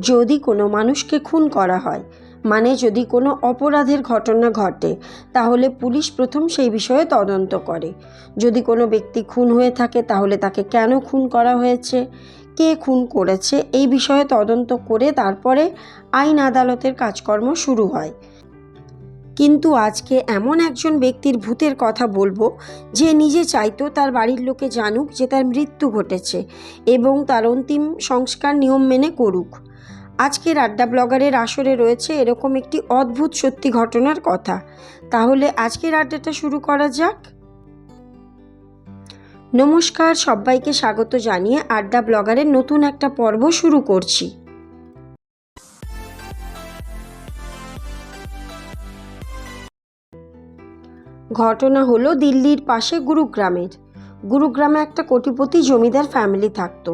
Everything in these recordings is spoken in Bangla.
যদি কোনো মানুষকে খুন করা হয় মানে যদি কোনো অপরাধের ঘটনা ঘটে, তাহলে পুলিশ প্রথম সেই বিষয়ে তদন্ত করে। যদি কোনো ব্যক্তি খুন হয়ে থাকে, তাহলে তাকে কেন খুন করা হয়েছে, কে খুন করেছে, এই বিষয়ে তদন্ত করে তারপরে আইন আদালতের কাজকর্ম শুরু হয়। কিন্তু আজকে এমন একজন ব্যক্তির ভূতের কথা বলব, যে নিজে চাইতো তার বাড়ির লোকে জানুক যে তার মৃত্যু ঘটেছে এবং তার অন্তিম সংস্কার নিয়ম মেনে করুক। আজকের আড্ডা ব্লগারের আসরে রয়েছে এরকম একটি অদ্ভুত সত্যি ঘটনার কথা। তাহলে আজকের আড্ডাটা শুরু করা যাক। নমস্কার, সবাইকে স্বাগত জানিয়ে আড্ডা ব্লগারের নতুন একটা পর্ব শুরু করছি। ঘটনা হলো দিল্লির পাশে গুরুগ্রামের। গুরুগ্রামে একটা কোটিপতি জমিদার ফ্যামিলি থাকতো।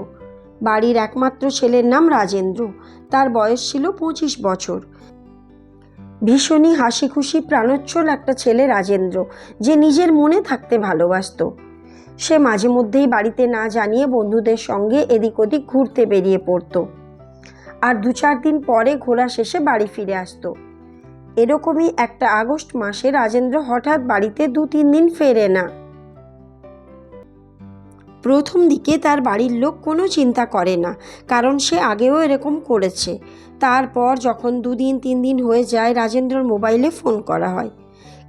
বাড়ির একমাত্র ছেলের নাম রাজেন্দ্র। তার বয়স ছিল পঁচিশ বছর। ভীষণই হাসি খুশি প্রাণোচ্ছল একটা ছেলে রাজেন্দ্র, যে নিজের মনে থাকতে ভালোবাসতো। সে মাঝে মধ্যেই বাড়িতে না জানিয়ে বন্ধুদের সঙ্গে এদিক ওদিক ঘুরতে বেরিয়ে পড়তো। আর দু চার দিন পরে ঘোরা শেষে বাড়ি ফিরে আসতো। এরকমই একটা আগস্ট মাসে রাজেন্দ্র হঠাৎ বাড়িতে দু তিন দিন ফেরে না। প্রথম দিকে তার বাড়ির লোক কোনো চিন্তা করে না, কারণ সে আগেও এরকম করেছে। তারপর যখন দুদিন তিন দিন হয়ে যায়, রাজেন্দ্রর মোবাইলে ফোন করা হয়।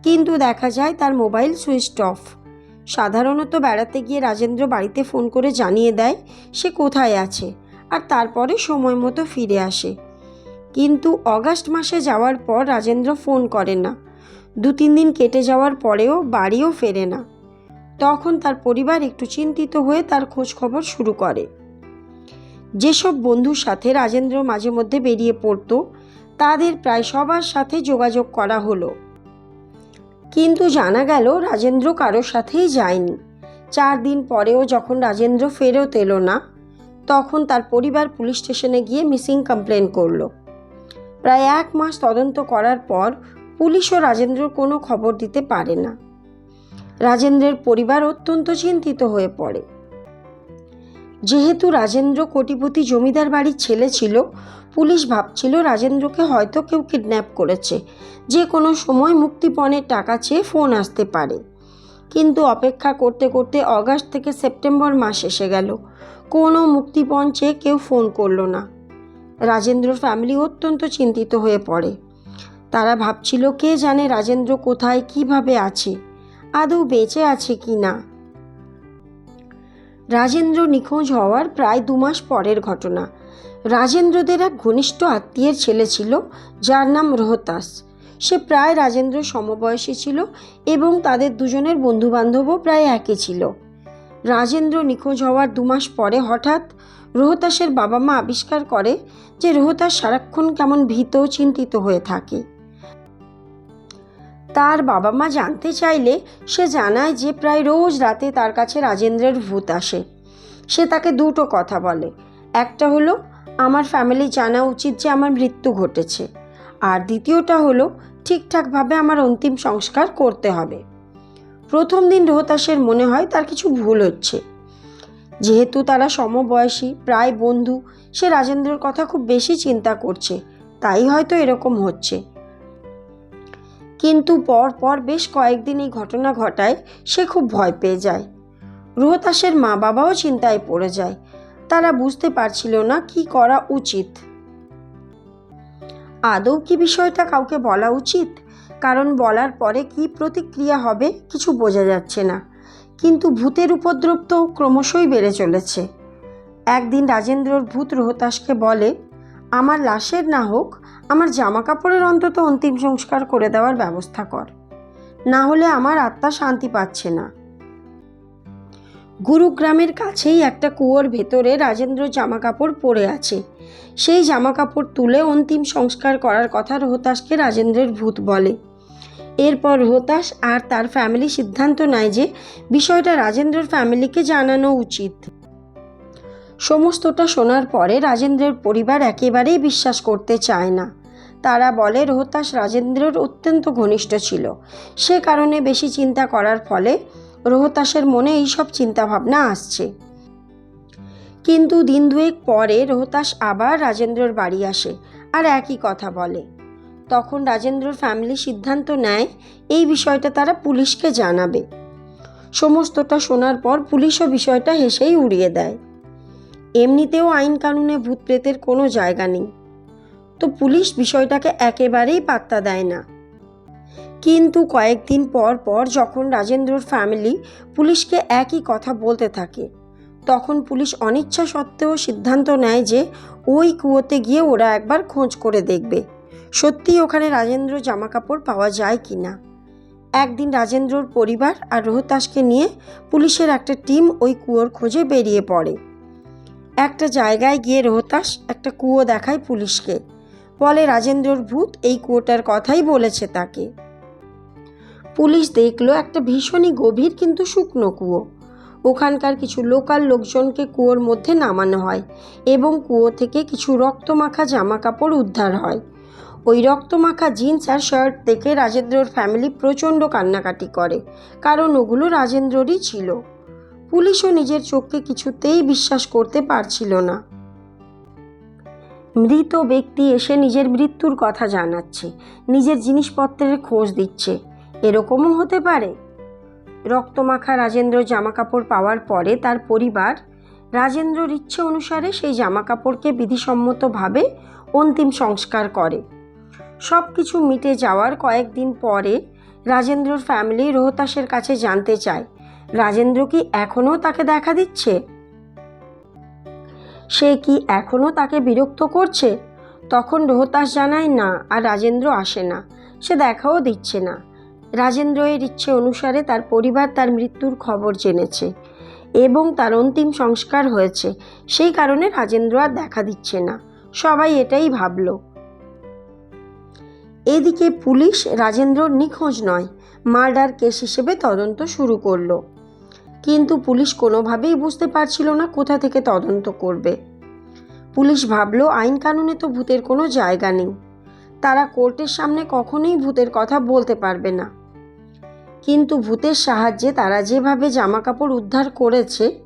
কিন্তু দেখা যায় তার মোবাইল সুইচ অফ। সাধারণত বেড়াতে গিয়ে রাজেন্দ্র বাড়িতে ফোন করে জানিয়ে দেয় সে কোথায় আছে আর তারপরে সময় মতো ফিরে আসে। কিন্তু অগাস্ট মাসে যাওয়ার পর রাজেন্দ্র ফোন করে না। দু তিন দিন কেটে যাওয়ার পরেও বাড়িও ফেরে না। তখন তার পরিবার একটু চিন্তিত হয়ে তার খোঁজ খবর শুরু করে। যেসব বন্ধুর সাথে রাজেন্দ্র মাঝে মধ্যে বেরিয়ে পড়তো, তাদের প্রায় সবার সাথে যোগাযোগ করা হলো। কিন্তু জানা গেল, রাজেন্দ্র কারোর সাথেই যায়নি। চার দিন পরেও যখন রাজেন্দ্র ফেরত এলো না, তখন তার পরিবার পুলিশ স্টেশনে গিয়ে মিসিং কমপ্লেন করল। প্রায় এক মাস তদন্ত করার পর পুলিশও রাজেন্দ্রর কোনো খবর দিতে পারে না। রাজেন্দ্রের পরিবার অত্যন্ত চিন্তিত হয়ে পড়ে। যেহেতু রাজেন্দ্র কোটিপতি জমিদার বাড়ির ছেলে ছিল, পুলিশ ভাবছিল রাজেন্দ্রকে হয়তো কেউ কিডন্যাপ করেছে। যে কোনো সময় মুক্তিপণের টাকা চেয়ে ফোন আসতে পারে। কিন্তু অপেক্ষা করতে করতে অগাস্ট থেকে সেপ্টেম্বর মাস এসে গেল। কোনো মুক্তিপণ চেয়ে কেউ ফোন করল না। রাজেন্দ্র ফ্যামিলি অত্যন্ত চিন্তিত হয়ে পড়ে। তারা ভাবছিল কে জানে রাজেন্দ্র কোথায়, কীভাবে আছে। আদৌ বেঁচে আছে কি না? রাজেন্দ্র নিখোঁজ হওয়ার প্রায় দু মাস পরের ঘটনা। রাজেন্দ্রদের এক ঘনিষ্ঠ আত্মীয়ের ছেলে ছিল, যার নাম রোহতাস। সে প্রায় রাজেন্দ্র সমবয়সী ছিল এবং তাদের দুজনের বন্ধুবান্ধবও প্রায় একই ছিল। রাজেন্দ্র নিখোঁজ হওয়ার দু মাস পরে হঠাৎ রোহতাসের বাবা মা আবিষ্কার করে যে রোহতাস সারাক্ষণ কেমন ভীত চিন্তিত হয়ে থাকে। তার বাবা মা জানতে চাইলে সে জানায় যে প্রায় রোজ রাতে তার কাছে রাজেন্দ্রের ভূত আসে। সে তাকে দুটো কথা বলে। একটা হলো, আমার ফ্যামিলি জানা উচিত যে আমার মৃত্যু ঘটেছে। আর দ্বিতীয়টা হলো, ঠিকঠাকভাবে আমার অন্তিম সংস্কার করতে হবে। প্রথম দিন রোহতাসের মনে হয় তার কিছু ভুল হচ্ছে। যেহেতু তারা সমবয়সী, প্রায় বন্ধু, সে রাজেন্দ্রর কথা খুব বেশি চিন্তা করছে। তাই হয়তো এরকম হচ্ছে। কিন্তু পর পর বেশ কয়েকদিন এই ঘটনা ঘটায় সে খুব ভয় পেয়ে যায়। রোহতাসের মা বাবাও চিন্তায় পড়ে যায়। তারা বুঝতে পারছিল না কি করা উচিত। আদৌ কি বিষয়টা কাউকে বলা উচিত? কারণ বলার পরে কি প্রতিক্রিয়া হবে কিছু বোঝা যাচ্ছে না। কিন্তু ভূতের উপদ্রব তো ক্রমশই বেড়ে চলেছে। একদিন রাজেন্দ্রর ভূত রোহতাসকে বলে, আমার লাশের না হোক আমার জামা কাপড়ের অন্তত অন্তিম সংস্কার করে দেওয়ার ব্যবস্থা কর। না হলে আমার আত্মা শান্তি পাচ্ছে না। গুরুগ্রামের কাছেই একটা কুয়োর ভেতরে রাজেন্দ্র জামা কাপড় পরে আছে। সেই জামা কাপড় তুলে অন্তিম সংস্কার করার কথা রোহতাসকে রাজেন্দ্রের ভূত বলে। এরপর রোহতাস আর তার ফ্যামিলি সিদ্ধান্ত নেয় যে বিষয়টা রাজেন্দ্রর ফ্যামিলিকে জানানো উচিত। সমস্তটা শোনার পরে রাজেন্দ্রের পরিবার একেবারেই বিশ্বাস করতে চায় না। তারা বলে রোহতাস রাজেন্দ্রের অত্যন্ত ঘনিষ্ঠ ছিল। সে কারণে বেশি চিন্তা করার ফলে রোহতাসের মনে এইসব চিন্তাভাবনা আসছে। কিন্তু দিন দুয়েক পরে রোহতাস আবার রাজেন্দ্রর বাড়ি আসে আর একই কথা বলে। তখন রাজেন্দ্রর ফ্যামিলি সিদ্ধান্ত নেয় এই বিষয়টা তারা পুলিশকে জানাবে। সমস্তটা শোনার পর পুলিশও বিষয়টা হেসেই উড়িয়ে দেয়। এমনিতেও আইন কানুনে ভূত প্রেতের কোনো জায়গা নেই। তো পুলিশ বিষয়টাকে একেবারেই পাত্তা দেয় না। কিন্তু কয়েকদিন পর পর যখন রাজেন্দ্রর ফ্যামিলি পুলিশকে একই কথা বলতে থাকে, তখন পুলিশ অনিচ্ছা সত্ত্বেও সিদ্ধান্ত নেয় যে ওই কুয়োতে গিয়ে ওরা একবার খোঁজ করে দেখবে সত্যি ওখানে রাজেন্দ্র জামাকাপড় পাওয়া যায় কি না একদিন রাজেন্দ্রর পরিবার আর রোহতাসকে নিয়ে পুলিশের একটা টিম ওই কুয়োর খোঁজে বেরিয়ে পড়ে। একটা জায়গায় গিয়ে রোহতাস একটা কুয়ো দেখায় পুলিশকে বলে রাজেন্দ্রর ভূত এই কুয়োটার কথাই বলেছে তাকে। পুলিশ দেখল একটা ভীষণই গভীর কিন্তু শুকনো কুয়ো। ওখানকার কিছু লোকাল লোকজনকে কুয়োর মধ্যে নামানো হয় এবং কুয়ো থেকে কিছু রক্তমাখা জামা কাপড় উদ্ধার হয়। ওই রক্তমাখা জিন্স আর শার্ট দেখে রাজেন্দ্রর ফ্যামিলি প্রচণ্ড কান্নাকাটি করে, কারণ ওগুলো রাজেন্দ্ররই ছিল। পুলিশও নিজের চোখকে কিছুতেই বিশ্বাস করতে পারছিল না। মৃত ব্যক্তি এসে নিজের মৃত্যুর কথা জানাচ্ছে, নিজের জিনিসপত্রের খোঁজ দিচ্ছে। এরকমও হতে পারে। রক্তমাখা রাজেন্দ্র জামাকাপড় পাওয়ার পরে তার পরিবার রাজেন্দ্রর ইচ্ছে অনুসারে সেই জামাকাপড়কে বিধিসম্মতভাবে অন্তিম সংস্কার করে। সব কিছু মিটে যাওয়ার কয়েকদিন পরে রাজেন্দ্রর ফ্যামিলি রোহতাসের কাছে জানতে চায়, রাজেন্দ্র কি এখনও তাকে দেখা দিচ্ছে? সে কি এখনও তাকে বিরক্ত করছে? তখন রোহতাস জানায়, না, আর রাজেন্দ্র আসে না। সে দেখাও দিচ্ছে না। রাজেন্দ্র এর ইচ্ছে অনুসারে তার পরিবার তার মৃত্যুর খবর জেনেছে এবং তার অন্তিম সংস্কার হয়েছে। সেই কারণে রাজেন্দ্র আর দেখা দিচ্ছে না। সবাই এটাই ভাবল। এদিকে পুলিশ রাজেন্দ্রর নিখোঁজ নয়, মার্ডার কেস হিসেবে তদন্ত শুরু করল। কিন্তু পুলিশ কোনোভাবেই বুঝতে পারছিল না কোথা থেকে তদন্ত করবে। পুলিশ ভাবলো আইন কানুনে তো ভূতের কোনো জায়গা নেই। তারা কোর্টের সামনে কখনোই ভূতের কথা বলতে পারবে না। কিন্তু ভূতের সাহায্যে তারা যেভাবে জামাকাপড় উদ্ধার করেছে,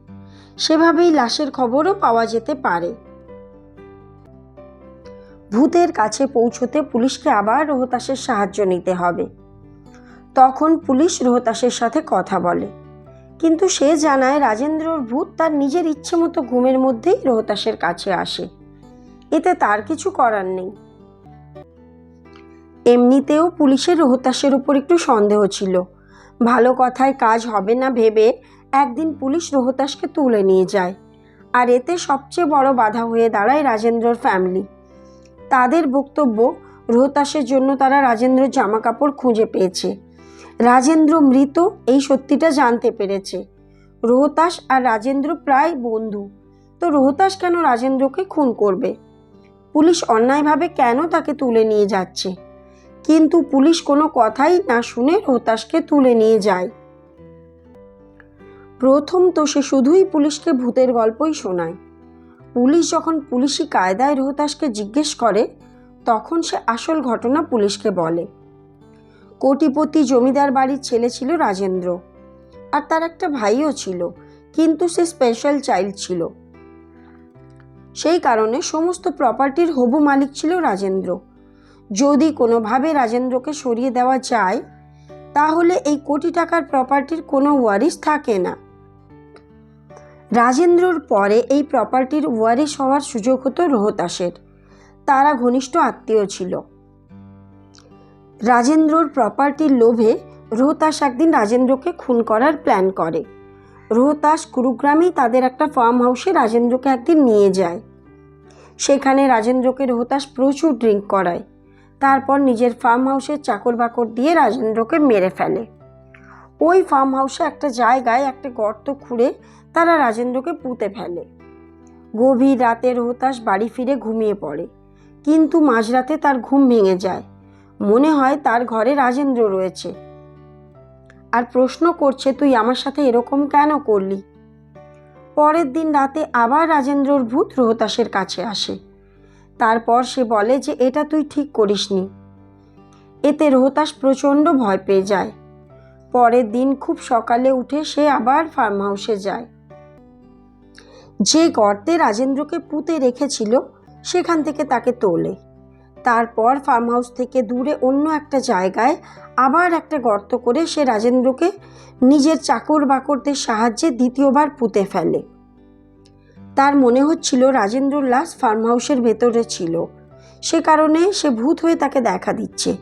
সেভাবেই লাশের খবরও পাওয়া যেতে পারে। ভূতের কাছে পৌঁছতে পুলিশকে আবার রোহতাসের সাহায্য নিতে হবে। তখন পুলিশ রোহতাসের সাথে কথা বলে। কিন্তু সে জানায় রাজেন্দ্রর ভূত তার নিজের ইচ্ছে মতো ঘুমের মধ্যেই রোহতাসের কাছে আসে। এতে তার কিছু করার নেই। এমনিতেও পুলিশের রোহতাসের উপর একটু সন্দেহ ছিল। ভালো কথায় কাজ হবে না ভেবে একদিন পুলিশ রোহতাসকে তুলে নিয়ে যায়। আর এতে সবচেয়ে বড় বাধা হয়ে দাঁড়ায় রাজেন্দ্রর ফ্যামিলি তাদের বক্তব্য, রোহতাসের জন্য তারা রাজেন্দ্রর জামা কাপড় খুঁজে পেয়েছে। রাজেন্দ্র মৃত, এই সত্যিটা জানতে পেরেছে। রোহতাস আর রাজেন্দ্র প্রায় বন্ধু। তো রোহতাস কেন রাজেন্দ্রকে খুন করবে? পুলিশ অন্যায়ভাবে কেন তাকে তুলে নিয়ে যাচ্ছে? কিন্তু পুলিশ কোনো কথাই না শুনে রোহতাসকে তুলে নিয়ে যায়। প্রথম তো সে শুধুই পুলিশকে ভূতের গল্পই শোনায়। পুলিশ যখন পুলিশি কায়দায় রোহতাসকে জিজ্ঞেস করে, তখন সে আসল ঘটনা পুলিশকে বলে। কোটিপতি জমিদার বাড়ির ছেলে ছিল রাজেন্দ্র। আর তার একটা ভাইও ছিল, কিন্তু সে স্পেশাল চাইল্ড ছিল। সেই কারণে সমস্ত প্রপার্টির হবু মালিক ছিল রাজেন্দ্র। যদি কোনোভাবে রাজেন্দ্রকে সরিয়ে দেওয়া যায়, তাহলে এই কোটি টাকার প্রপার্টির কোনো ওয়ারিশ থাকে না। রাজেন্দ্রর পরে এই প্রপার্টির ওয়ারিশ হওয়ার সুযোগ হতো রোহতাসের। তারা ঘনিষ্ঠ আত্মীয় ছিল। রাজেন্দ্রর প্রপার্টির লোভে রোহতাস একদিন রাজেন্দ্রকে খুন করার প্ল্যান করে। রোহতাস কুরুগ্রামেই তাদের একটা ফার্ম হাউসে রাজেন্দ্রকে একদিন নিয়ে যায়। সেখানে রাজেন্দ্রকে রোহতাস প্রচুর ড্রিঙ্ক করায়। তারপর নিজের ফার্ম হাউসের চাকর বাকর দিয়ে রাজেন্দ্রকে মেরে ফেলে। ওই ফার্ম হাউসে একটা জায়গায় একটা গর্ত খুঁড়ে তারা রাজেন্দ্রকে পুঁতে ফেলে। গভীর রাতে রোহতাস বাড়ি ফিরে ঘুমিয়ে পড়ে। কিন্তু মাঝরাতে তার ঘুম ভেঙে যায়। মনে হয় তার ঘরে রাজেন্দ্র রয়েছে। আর প্রশ্ন করছে, তুই আমার সাথে এরকম কেন করলি? পরের দিন রাতে আবার রাজেন্দ্রর ভূত রোহতাসের কাছে আসে। তারপর সে বলে যে, এটা তুই ঠিক করিসনি। এতে রোহতাস প্রচণ্ড ভয় পেয়ে যায়। পরের দিন খুব সকালে উঠে সে আবার ফার্ম হাউসে যায়। যে গর্তে রাজেন্দ্রকে পুঁতে রেখেছিল, সেখান থেকে তাকে তোলে। তারপর ফার্ম হাউস থেকে দূরে অন্য একটা জায়গায় আবার একটা গর্ত করে সে রাজেন্দ্রকে নিজের চাকর বাকরদের সাহায্যে দ্বিতীয়বার পুঁতে ফেলে। তার মনে হচ্ছিল রাজেন্দ্রর লাশ ফার্ম হাউসের ভেতরে ছিল। সে কারণে সে ভূত হয়ে তাকে দেখা দিচ্ছে।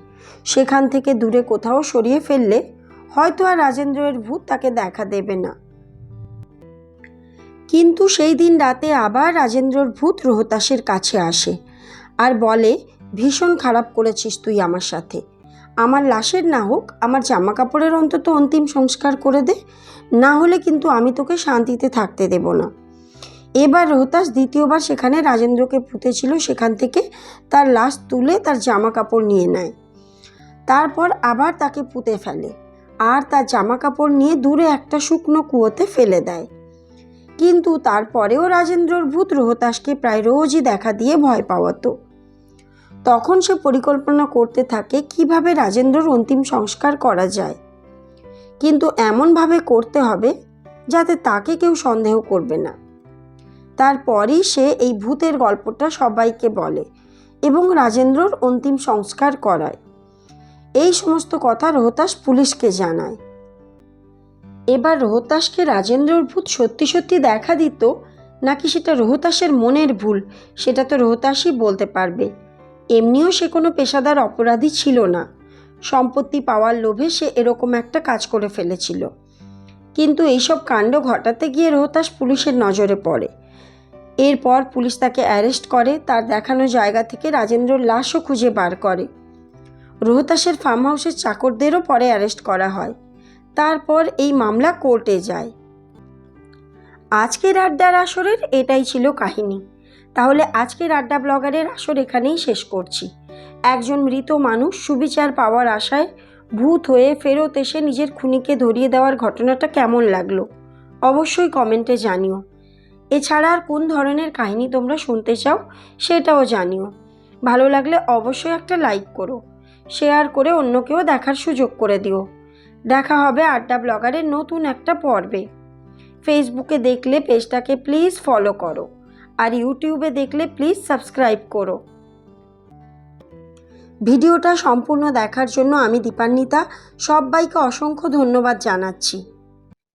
সেখান থেকে দূরে কোথাও সরিয়ে ফেললে হয়তো আর রাজেন্দ্রের ভূত তাকে দেখা দেবে না। কিন্তু সেই দিন রাতে আবার রাজেন্দ্রর ভূত রোহতাসের কাছে আসে আর বলে ভীষণ খারাপ করেছিস তুই আমার সাথে। আমার লাশের না হোক, আমার জামা কাপড়ের অন্তত অন্তিম সংস্কার করে দে, না হলে কিন্তু আমি তোকে শান্তিতে থাকতে দেব না। এবার রোহতাস দ্বিতীয়বার সেখানে রাজেন্দ্রকে পুঁতেছিল, সেখান থেকে তার লাশ তুলে তার জামা কাপড় নিয়ে নেয়। তারপর আবার তাকে পুঁতে ফেলে, আর তার জামা কাপড় নিয়ে দূরে একটা শুকনো কুয়োতে ফেলে দেয়। কিন্তু তারপরেও রাজেন্দ্রর ভূত রোহতাসকে প্রায় রোজই দেখা দিয়ে ভয় পাওয়াতো। তখন সে পরিকল্পনা করতে থাকে কীভাবে রাজেন্দ্রর অন্তিম সংস্কার করা যায়। কিন্তু এমনভাবে করতে হবে যাতে তাকে কেউ সন্দেহ করবে না। তারপরই সে এই ভূতের গল্পটা সবাইকে বলে এবং রাজেন্দ্রর অন্তিম সংস্কার করায়। এই সমস্ত কথা রোহতাস পুলিশকে জানায়। এবার রোহতাসকে রাজেন্দ্রর ভূত সত্যি সত্যি দেখা দিত নাকি সেটা রোহতাসের মনের ভুল, সেটা তো রোহতাসই বলতে পারবে। এমনিও সে কোনো পেশাদার অপরাধী ছিল না। সম্পত্তি পাওয়ার লোভে সে এরকম একটা কাজ করে ফেলেছিল। কিন্তু এইসব কাণ্ড ঘটাতে গিয়ে রোহতাস পুলিশের নজরে পড়ে। এরপর পুলিশ তাকে অ্যারেস্ট করে, তার দেখানো জায়গা থেকে রাজেন্দ্রর লাশও খুঁজে বার করে। রোহতাসের ফার্ম হাউসের চাকরদেরও পরে অ্যারেস্ট করা হয়। তারপর এই মামলা কোর্টে যায়। আজকের আড্ডার আসরের এটাই ছিল কাহিনী। তাহলে আজকের আড্ডা ব্লগারের আসর এখানেই শেষ করছি। একজন মৃত মানুষ সুবিচার পাওয়ার আশায় ভূত হয়ে ফেরত এসে নিজের খুনিকে ধরিয়ে দেওয়ার ঘটনাটা কেমন লাগল? অবশ্যই কমেন্টে জানিও। এছাড়া আর কোন ধরনের কাহিনী তোমরা শুনতে চাও সেটাও জানিও। ভালো লাগলে অবশ্যই একটা লাইক করো, শেয়ার করে অন্যকেও দেখার সুযোগ করে দিও। দেখা হবে আড্ডা ব্লগারের নতুন একটা পর্বে। ফেসবুকে দেখলে পেজটাকে প্লিজ ফলো করো। আর ইউটিউবে দেখলে প্লিজ সাবস্ক্রাইব করো। ভিডিওটা সম্পূর্ণ দেখার জন্য আমি দীপান্বিতা, সবাইকে অসংখ্য ধন্যবাদ জানাচ্ছি।